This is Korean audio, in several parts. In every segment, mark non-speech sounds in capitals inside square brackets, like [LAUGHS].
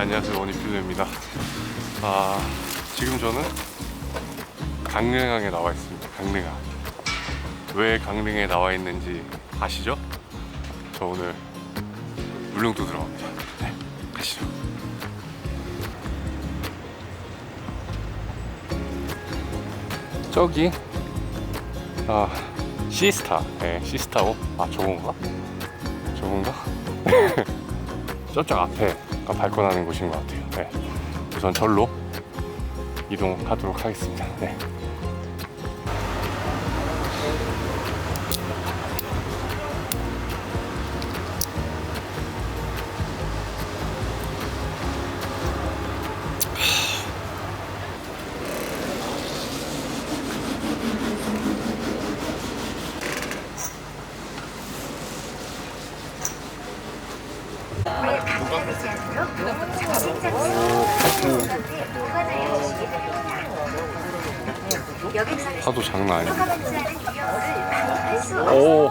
안녕하세요. 원희필입니다. 아 지금 저는 강릉항에 나와 있습니다. 강릉항. 왜 강릉에 나와 있는지 아시죠? 저 오늘 울릉도 들어갑니다. 네 가시죠. 저기 아 시스타. 네 시스타호 아 저건가? 저건가? [LAUGHS] 저쪽 앞에 가 발권하는 곳인 것 같아요. 네. 우선 절로 이동하도록 하겠습니다. 네. 파도 장난 아니야. 오,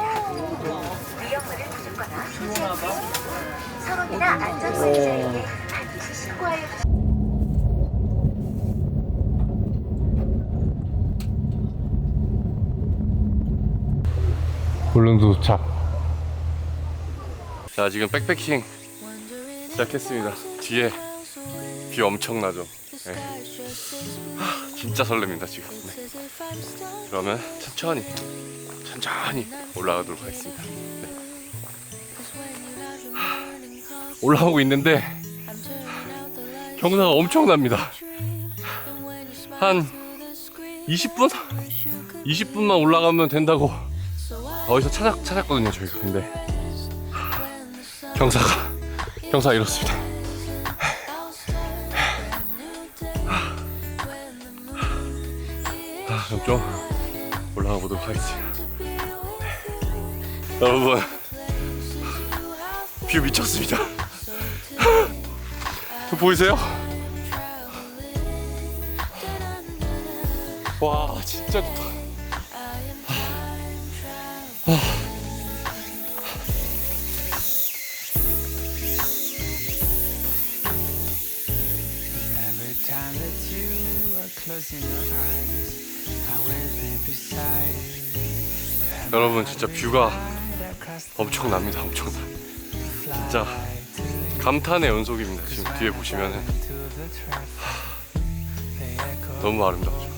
서론이나 반드시 신고하여 주시 울릉도 도착. 자, 지금 백패킹 시작했습니다. 뒤에 비 엄청 나죠. 네. 하, 진짜 설렙니다 지금. 네. 그러면 천천히, 천천히 올라가도록 하겠습니다. 네. 하, 올라오고 있는데 경사가 엄청납니다. 한 20분? 20분만 올라가면 된다고 어디서 찾았, 찾았거든요 저희가 근데 경사가 경사가 이렇습니다. 아, 그럼 좀 올라가 보도록 하겠습니다. 네. 여러분 뷰 미쳤습니다. 보이세요? 와 진짜 좋다. Every 여러분 진짜 뷰가 엄청납니다 엄청나 진짜 감탄의 연속입니다 지금 뒤에 보시면은 너무 아름답죠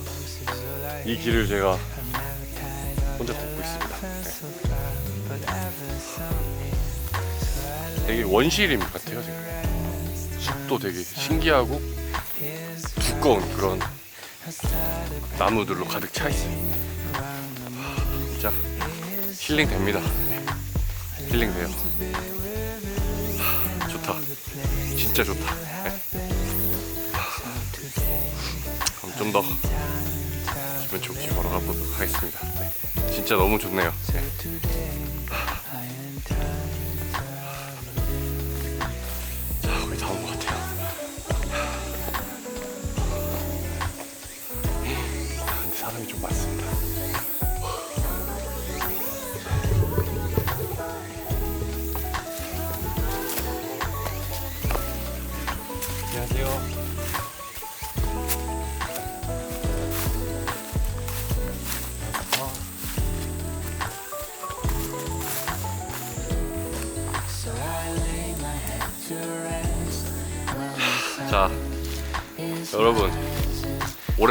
이 길을 제가 혼자 걷고 있습니다 네. 되게 원시림 같아요 지금 숲도 되게 신기하고 두꺼운 그런 나무들로 가득 차 있어요. 진짜 힐링 됩니다. 네. 힐링 돼요. 하, 좋다. 진짜 좋다. 네. 그럼 좀 더 기분 좋게 걸어가 보도록 하겠습니다. 네. 진짜 너무 좋네요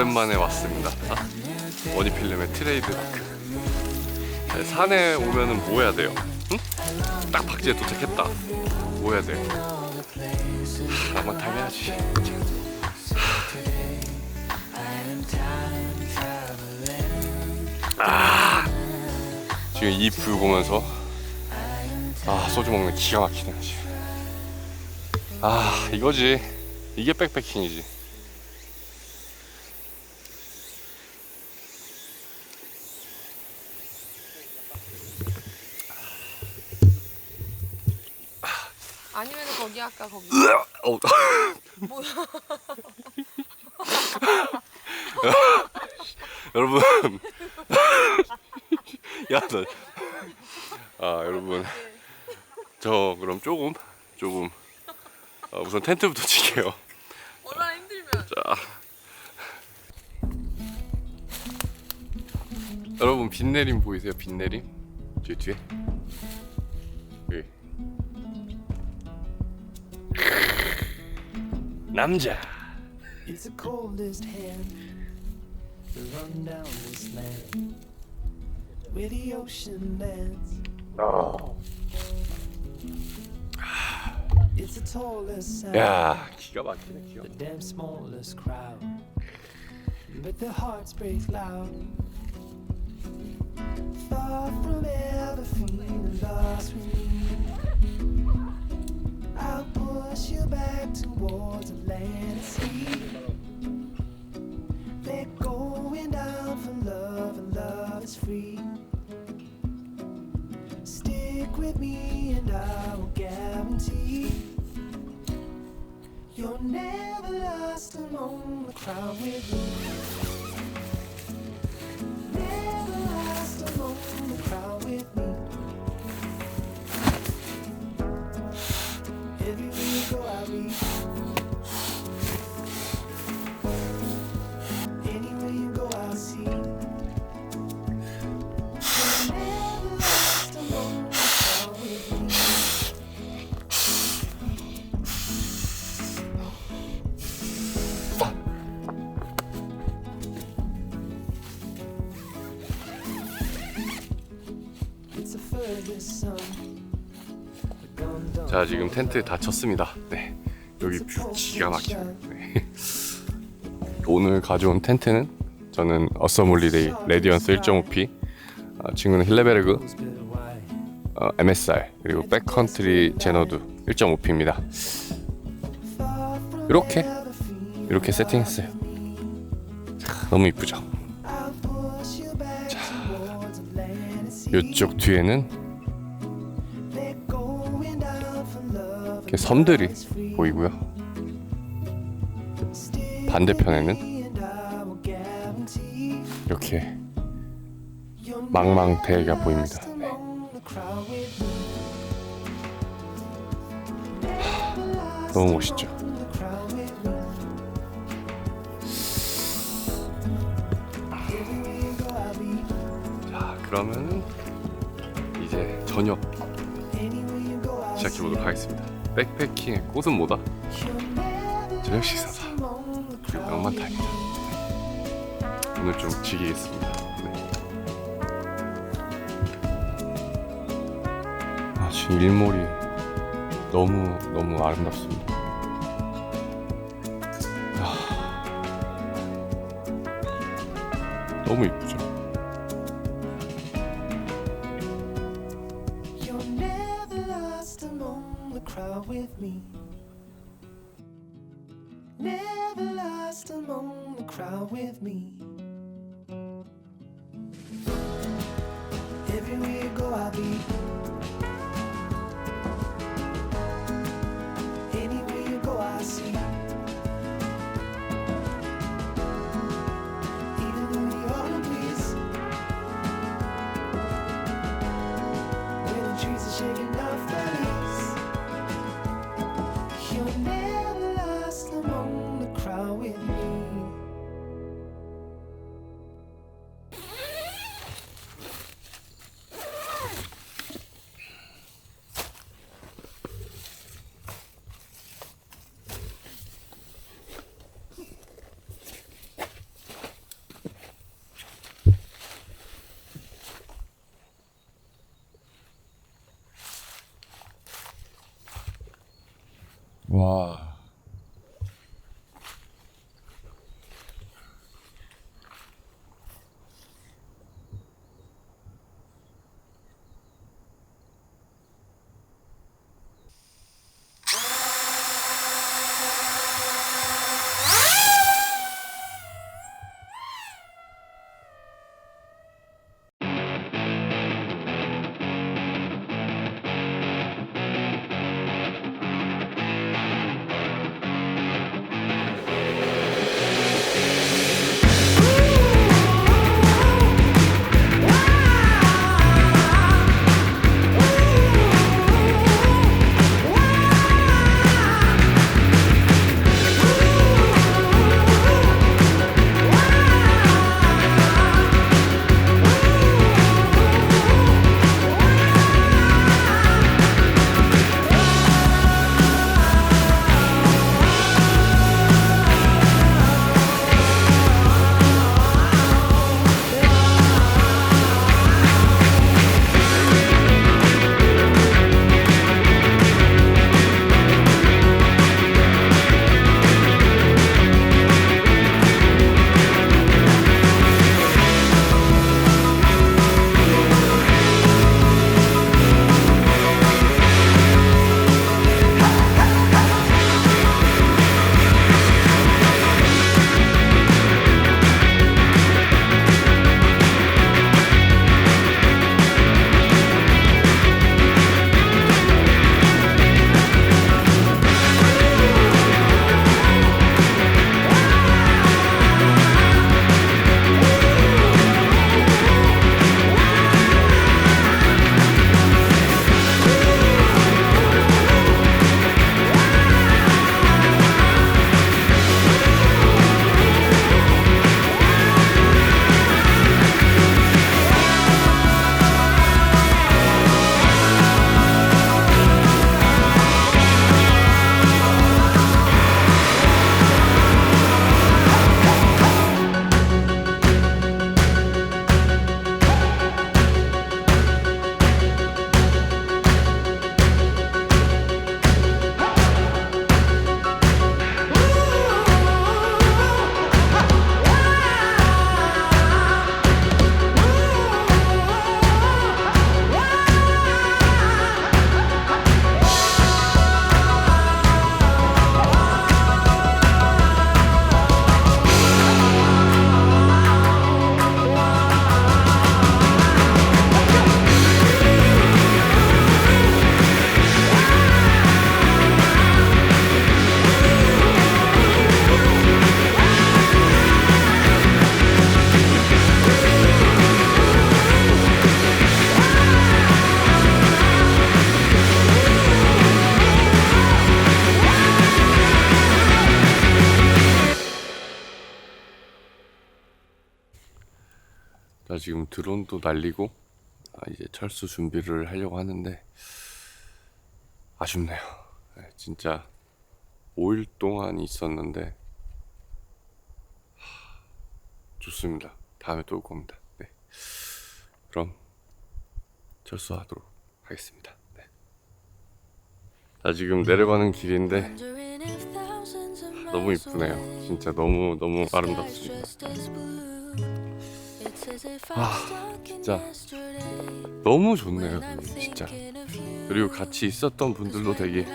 오랜만에 왔습니다. [LAUGHS] 아, 원희필름의 트레이드 마크. 네, 산에 오면은 뭐 해야 돼요? 응? 딱 박지에 도착했다. 뭐 해야 돼? 타임 해야지. 아 지금 이뷰 보면서 아 소주 먹는 기가 막히네 지금 아 이거지. 이게 백패킹이지 거기 아까 거기 어. [LAUGHS] 여러분 [LAUGHS] 야 너 아 여러분 저 그럼 조금 조금 어, 아, 우선 텐트부터 칠게요. 얼마나 힘들면. 자. 여러분 빗 내림 보이세요? 빗 내림? 뒤에 뒤에. 남자. It's the coldest hand to run down this land where the ocean ends. It's the tallest sound, 야 기가 막히네 기가. the damn smallest crowd, but their hearts break loud. Far from ever feeling lost with Push you back towards the land and sea. They're going down for love, and love is free. Stick with me, and I will guarantee you're never lost among the crowd with me. Never lost among the crowd 자 지금 텐트 다 쳤습니다. 네 여기 뷰 기가 막혀요. 네. 오늘 가져온 텐트는 저는 어썸홀리데이 레디언스 1.5P 아, 친구는 힐레베르그. 어, MSR 그리고 백컨트리 제너드 1.5P입니다. 이렇게 이렇게 세팅했어요. 자, 너무 이쁘죠? Sea. 이쪽 뒤에는 이렇게 섬들이 보이고요. 반대편에는 이렇게 망망대해가 보입니다. 네. 너무 멋있죠? 자 그러면은 이제 저녁 시작해 보도록 하겠습니다. 백패킹의 꽃은 뭐다? 저녁 식사다. 그리고 낭만 타임이다. 오늘 좀 즐기겠습니다. 네. 아 지금 일몰이 너무 너무 아름답습니다. 아, 너무 이쁘죠. With me. Never lost among the crowd with me. 와. 드론도 날리고 아, 이제 철수 준비를 하려고 하는데 아쉽네요. 네, 진짜 5일 동안 있었는데 하, 좋습니다. 다음에 또 올 겁니다. 네. 그럼 철수하도록 하겠습니다. 네. 나 지금 내려가는 길인데 너무 이쁘네요. 진짜 너무 너무 아름답습니다. 아 진짜 너무 좋네요. 진짜 그리고 같이 있었던 분들도 되게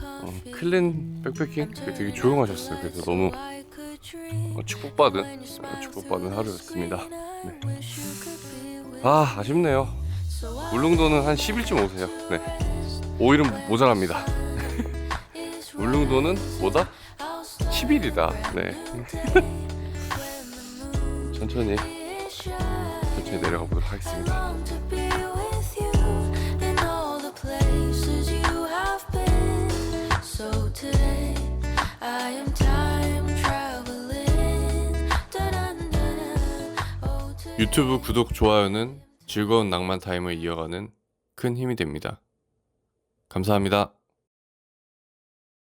어, 클린 백패킹 되게 조용하셨어요. 그래서 너무 어, 축복받은 어, 축복받은 하루였습니다. 네. 아 아쉽네요. 울릉도는 한 10일쯤 오세요. 네. 5일은 모자랍니다. [LAUGHS] 울릉도는 뭐다? 10일이다. 네. 천천히 천천히 내려가 보도록 하겠습니다. Oh, 유튜브 구독 좋아요는 즐거운 낭만 타임을 이어가는 큰 힘이 됩니다. 감사합니다.